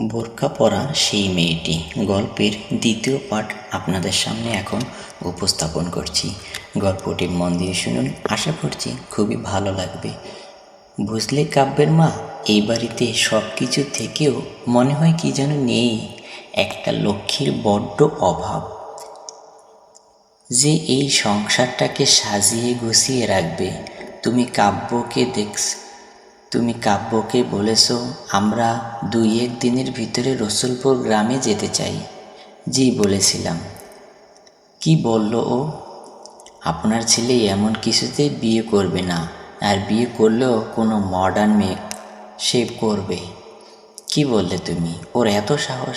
বোরকা পরা সেই মেয়েটি। গল্পের দ্বিতীয় পাঠ আপনাদের সামনে এখন উপস্থাপন করছি। গল্পটি মন দিয়ে শুনুন, আশা করছি খুবই ভালো লাগবে। বুঝলে কাব্যের মা, এই বাড়িতে সব কিছু থেকেও মনে হয় কি যেন নেই, একটা লক্ষ্মীর বড্ড অভাব। যে এই সংসারটাকে সাজিয়ে গুছিয়ে রাখবে, তুমি কাব্যকে দেখছ তুমি কাব্যকে বলেছ, আমরা দুই এক দিনের ভিতরে রসুলপুর গ্রামে যেতে চাই। জি, বলেছিলাম। কি বলল ও? আপনার ছেলে এমন কিছুতে বিয়ে করবে না, আর বিয়ে করলেও কোনো মডার্ন মেয়ে সে করবে। কি বললে তুমি? ওর এত সাহস?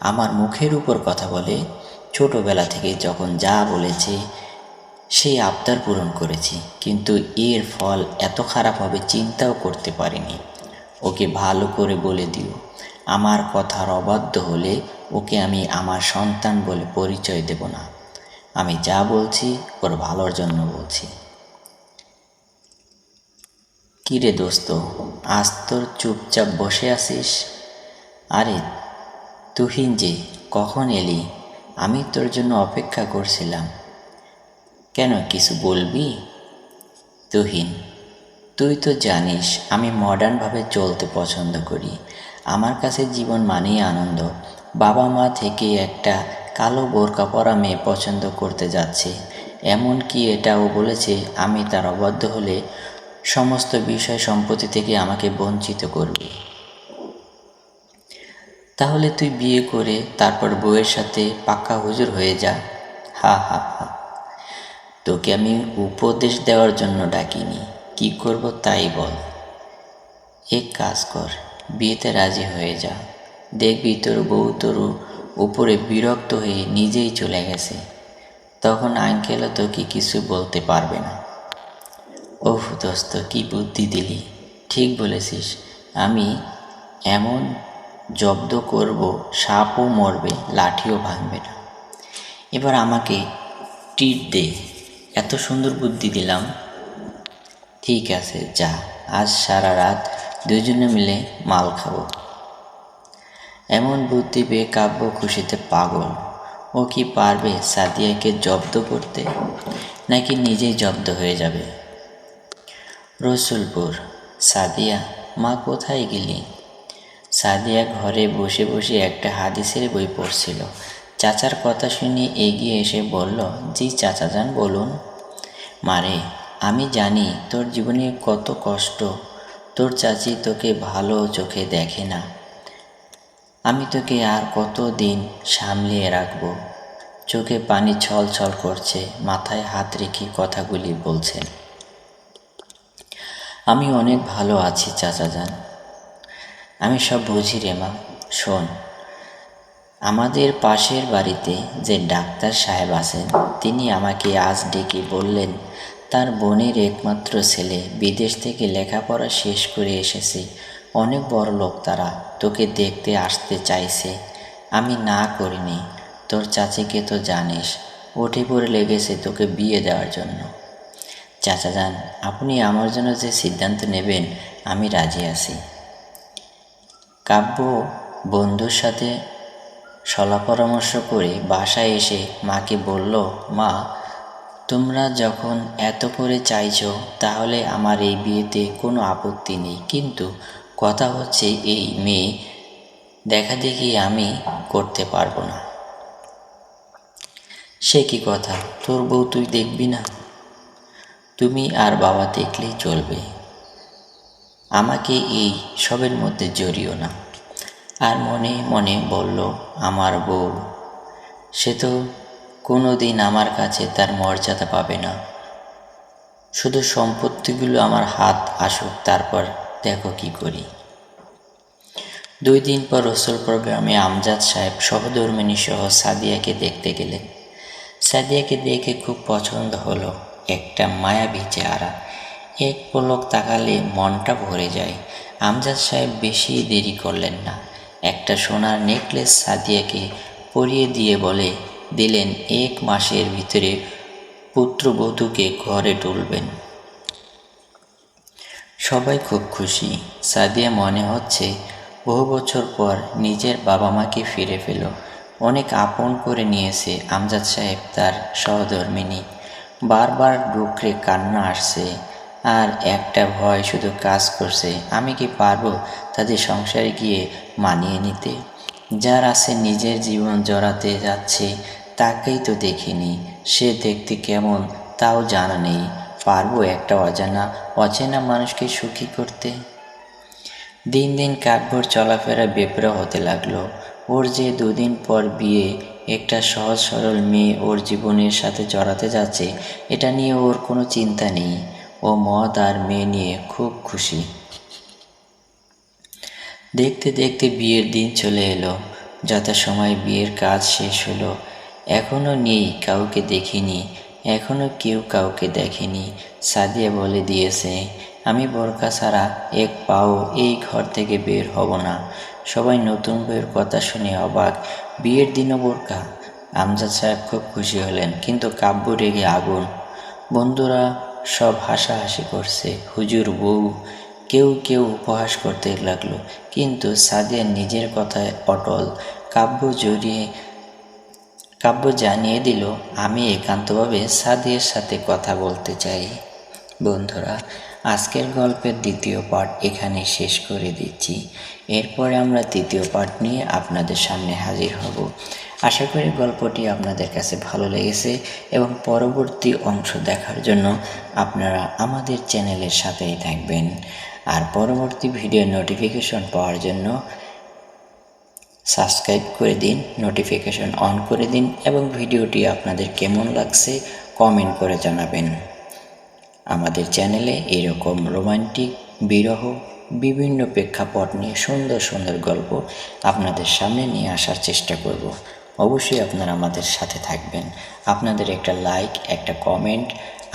আমার মুখের উপর কথা বলে। ছোটবেলা থেকে যখন যা বলেছে সেই আবদার পূরণ করেছি, কিন্তু এর ফল এত খারাপ হবে চিন্তাও করতে পারিনি। ওকে ভালো করে বলে দিও। আমার কথার অবাধ্য হলে ওকে আমি আমার সন্তান বলে পরিচয় দেব না। আমি যা বলছি, ওর ভালোর জন্য বলছি। কিরে দোস্ত, আজ তোর চুপচাপ বসে আছিস? আরে, তুহিন যে, কখন এলি? আমি তোর জন্য অপেক্ষা করছিলাম। কেন কিছু বলবি? তুহিন, তুই তো জানিস আমি মডার্নভাবে চলতে পছন্দ করি। আমার কাছে জীবন মানেই আনন্দ। বাবা মা থেকে একটা কালো বোরকা পরা মেয়ে পছন্দ করতে যাচ্ছে। এমন কি এটাও বলেছে, আমি তার অবাধ্য হলে সমস্ত বিষয় সম্পত্তি থেকে আমাকে বঞ্চিত করবে। তাহলে তুই বিয়ে করে তারপর বউয়ের সাথে পাক্কা হুজুর হয়ে যা। হা হা হা। তোকে আমি উপদেশ দেওয়ার জন্য ডাকিনি। কি করব তাই বল। এক কাজ কর, বিয়েতে রাজি হয়ে যা। দেখবি তোর বউ তোর উপরে বিরক্ত হয়ে নিজেই চলে গেছে। তখন আঙ্কেলও তোকে কিছু বলতে পারবে না। ওহ দোস্ত, কি বুদ্ধি দিলি। ঠিক বলেছিস। আমি এমন জব্দ করব, সাপও মরবে, লাঠিও ভাঙবে না। এবার আমাকে টিট দে। এত সুন্দর বুদ্ধি দিলাম। ঠিক আছে, যা। আজ সারা রাত দুজনে মিলে মাল খাব। এমন বুদ্ধি পেয়ে কাব্য খুশিতে পাগল। ও কি পারবে সাদিয়াকে জব্দ করতে? নাকি নিজেই জব্দ হয়ে যাবে? রসুলপুর, সাদিয়া, মা কোথায় গেলি? সাদিয়া ঘরে বসে বসে একটা হাদিসের বই পড়ছিল। চাচার কথা শুনে এগিয়ে এসে বলল, জি চাচা যান বলুন মারে আমি জানি তোর জীবনে কত কষ্ট। তোর চাচি তোকে ভালো চোখে দেখে না। আমি তোকে আর কত দিন সামলিয়ে রাখব? চোখে পানি ছল ছল করছে, মাথায় হাত রেখে কথাগুলি বলছেন। আমি অনেক ভালো আছি চাচা যান আমি সব বুঝি রে মা, শোন। আমাদের পাশের বাড়িতে যে ডাক্তার সাহেব আছেন, তিনি আমাকে আজ ডেকে বললেন, তার বোনের একমাত্র ছেলে বিদেশ থেকে লেখাপড়া শেষ করে এসেছে। অনেক বড় লোক তারা, তোকে দেখতে আসতে চাইছে। আমি না করিনি, তোর চাচিকে তো জানিস, উঠে পড়ে লেগেছে তোকে বিয়ে দেওয়ার জন্য। চাচা যান, আপনি আমার জন্য যে সিদ্ধান্ত নেবেন, আমি রাজি আছি। কাব্য বন্ধুর সাথে সলা পরামর্শ করে, বাসায় এসে মাকে বলল, মা, তোমরা যখন এত করে চাইছো, তাহলে আমার এই বিয়েতে কোনো আপত্তি নেই। কিন্তু কথা হচ্ছে এই মেয়ে দেখা দেখি আমি করতে পারব না। সে কি কথা? তোর বউ তুই দেখবি না? তুমি আর বাবা দেখলেই চলবে। আমাকে এই সবের মধ্যে জড়িও না। আর মনে মনে বলল, আমার বউ। সে তো কোনো দিন আমার কাছে তার মর্যাদা পাবে না। শুধু সম্পত্তিগুলো আমার হাত আসুক, তারপর দেখো কি করি। দুই দিন পর রসুলপুর গ্রামে আমজাদ সাহেব সহধর্মিনী সহ সাদিয়াকে দেখতে গেলেন। সাদিয়াকে দেখে খুব পছন্দ হলো একটা মায়াবী চেহারা। এক পলক তাকালে মনটা ভরে যায়। আমজাদ সাহেব বেশি দেরি করলেন না। একটা সোনার নেকলেস সাদিয়াকে পরিয়ে দিয়ে বলে, দিলেন এক মাসের ভিতরে পুত্রবধূকে ঘরে তুলবেন। সবাই খুব খুশি। সাদিয়া মনে হচ্ছে বহু বছর পর নিজের বাবা মাকে ফিরে পেল। অনেক আপন করে নিয়েছে আমজাদ সাহেব তার সহধর্মিনী। বারবার ডুকরে কান্না আসছে। আর একটা ভয় শুধু কাজ করছে, আমি কি পারব তাদের সংসারে গিয়ে মানিয়ে নিতে? যার আছে নিজের জীবন জড়াতে যাচ্ছে, তাকেই তো দেখিনি। সে দেখতে কেমন তাও জানা নেই, পারব একটা অজানা, অচেনা মানুষকে সুখী করতে? দিন দিন কাঠভর চলাফেরা বেপরা হতে লাগল। ওর যে দুদিন পর বিয়ে, একটা সহজ সরল মেয়ে ওর জীবনের সাথে জড়াতে যাচ্ছে, এটা নিয়ে ওর কোনো চিন্তা নেই। ও মদ আর মেয়ে নিয়ে খুব খুশি। দেখতে দেখতে বিয়ের দিন চলে এলো। যথাসময় বিয়ের কাজ শেষ হলো। এখনও নেই, কাউকে দেখিনি। এখনও কেউ কাউকে দেখেনি। সাদিয়া বলে দিয়েছে, আমি বোরকা ছাড়া এক পাও এই ঘর থেকে বের হব না। সবাই নতুন বইয়ের কথা শুনে অবাক। বিয়ের দিনও বোরকা। আমজাদ সাহেব খুব খুশি হলেন, কিন্তু কাব্য রেগে আগুন। বন্ধুরা সব হাসাহাসি করছে। হুজুর, বউ, কেউ কেউ উপহাস করতে লাগল। কিন্তু সাদিয়া নিজের কথায় অটল। কাব্য জড়িয়ে, কাব্য জানিয়ে দিল, আমি একান্তভাবে সাদিয়ার সাথে কথা বলতে চাই। বন্ধুরা, আজকের গল্পের দ্বিতীয় পার্ট এখানে শেষ করে দিচ্ছি। এরপরে আমরা তৃতীয় পার্ট নিয়ে আপনাদের সামনে হাজির হব। আশা করি গল্পটি আপনাদের কাছে ভালো লেগেছে এবং পরবর্তী অংশ দেখার জন্য আপনারা আমাদের চ্যানেলের সাথেই থাকবেন। আর পরবর্তী ভিডিও নোটিফিকেশন পাওয়ার জন্য সাবস্ক্রাইব করে দিন নোটিফিকেশন অন করে দিন এবং ভিডিওটি আপনাদের কেমন লাগছে কমেন্ট করে জানাবেন। আমাদের চ্যানেলে এরকম রোমান্টিক, বিরহ, বিভিন্ন প্রেক্ষাপট নিয়ে সুন্দর সুন্দর গল্প আপনাদের সামনে নিয়ে আসার চেষ্টা করব। অবশ্যই আপনারা আমাদের সাথে থাকবেন। আপনাদের একটা লাইক একটা কমেন্ট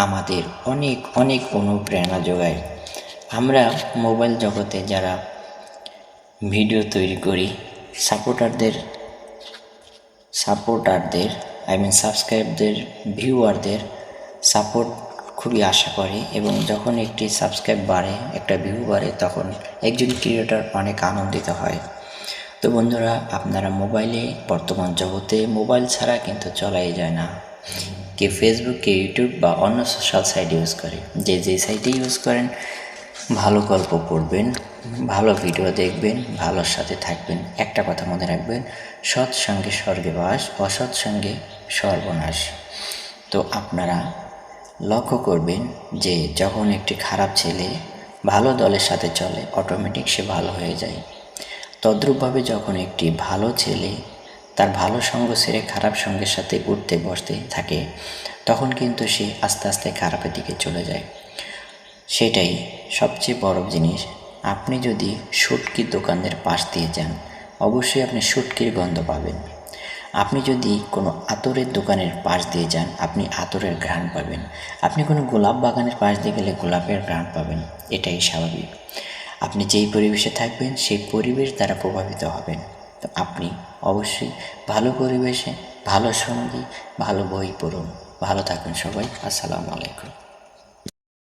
আমাদের অনেক অনেক অনুপ্রেরণা যোগায়। আমরা মোবাইল জগতে যারা ভিডিও তৈরি করি সাপোর্টারদের সাপোর্টারদের আই মিন সাবস্ক্রাইবদের ভিউয়ারদের সাপোর্ট খুবই আশা করে এবং যখন একটি সাবস্ক্রাইব বাড়ে, একটা ভিউ বাড়ে, তখন একজন ক্রিয়েটর অনেক আনন্দিত হয়। তো বন্ধুরা, আপনারা মোবাইলে, বর্তমান জগতে মোবাইল ছাড়া কিন্তু চলাই যায় না। কে ফেসবুক কে ইউটিউব বা অন্য সোশ্যাল সাইট ইউজ করে। যে যে সাইটে ইউজ করেন, ভালো গল্প পড়বেন, ভালো ভিডিও দেখবেন, ভালোর সাথে থাকবেন, একটা কথা মনে রাখবেন, সৎ সঙ্গে স্বর্গে বাস, অসৎ সঙ্গে সর্বনাশ। তো আপনারা লক্ষ্য করবেন যে যখন একটি খারাপ ছেলে ভালো দলের সাথে চলে অটোমেটিক সে ভালো হয়ে যায়। তদ্রূপভাবে যখন একটি ভালো ছেলে তার ভালো সঙ্গ ছেড়ে খারাপ সঙ্গের সাথে উঠতে বসতে থাকে, তখন কিন্তু সে আস্তে আস্তে খারাপের দিকে চলে যায়। সেটাই সবচেয়ে বড় জিনিস। আপনি যদি সুটকির দোকানের পাশ দিয়ে যান, অবশ্যই আপনি সুটকির গন্ধ পাবেন। আপনি যদি কোনো আতরের দোকানের পাশ দিয়ে যান, আপনি আতরের ঘ্রাণ পাবেন। আপনি কোনো গোলাপ বাগানের পাশ দিয়ে গেলে গোলাপের ঘ্রাণ পাবেন। এটাই স্বাভাবিক। আপনি যেই পরিবেশে থাকবেন, সেই পরিবেশ দ্বারা প্রভাবিত হবেন। তো আপনি অবশ্যই ভালো পরিবেশে, ভালো সঙ্গী, ভালো বই পড়ুন। ভালো থাকুন সবাই। আসসালামু আলাইকুম।